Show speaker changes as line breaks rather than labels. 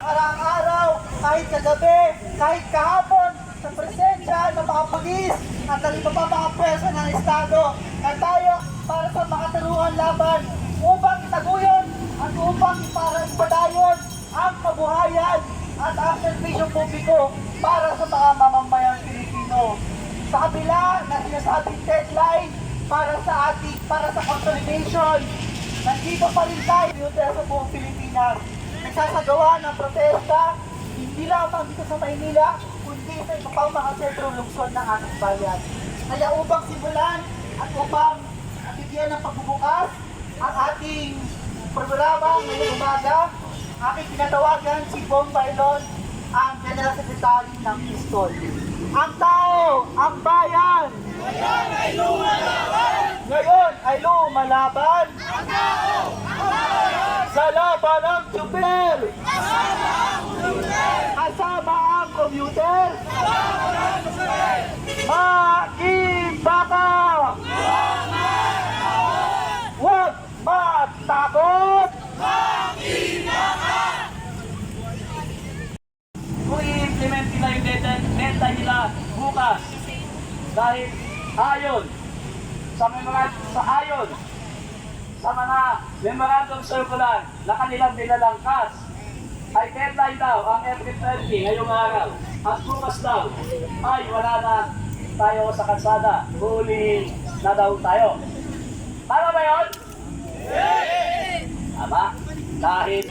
Karang araw, kahit kagabi, kahit kahapon, sa presensya ng mga pulis at ng iba pa mga pwersa ng Estado na tayo para sa makataruhan laban upang itaguyon at upang para ang kabuhayan at ang serbisyo publiko para sa mga mamamayang Pilipino. Sa kabila na sinasabing deadline para sa ating para sa consolidation, nandito pa rin tayo sa buong Pilipinas nagsasagawa ng protesta, hindi lamang dito sa Maynila, kundi sa iba pang mga sentrong lungsod ng ating bayan. Kaya upang simulan at upang bigyan ng pagbubukas ang ating programa ngayong umaga, aking pinatawagan si Bong Bailon, ang General Secretary ng Pistol. Ang tao, ang bayan, ngayon ay lumalaban! Ngayon ay lumalaban! Sa laban ng super! Kasama ang commuter! Makibaka! Huwag matakot!
kung i-implement nila yung deadline nila bukas dahil ayon sa mga sa ayon sa mga memorandum circular na kanilang nilalangkas ay deadline daw ang April 20 ngayong araw. At bukas daw ay wala na tayo sa kalsada. Huli na daw tayo. Tama ba yun? Tama. Dahil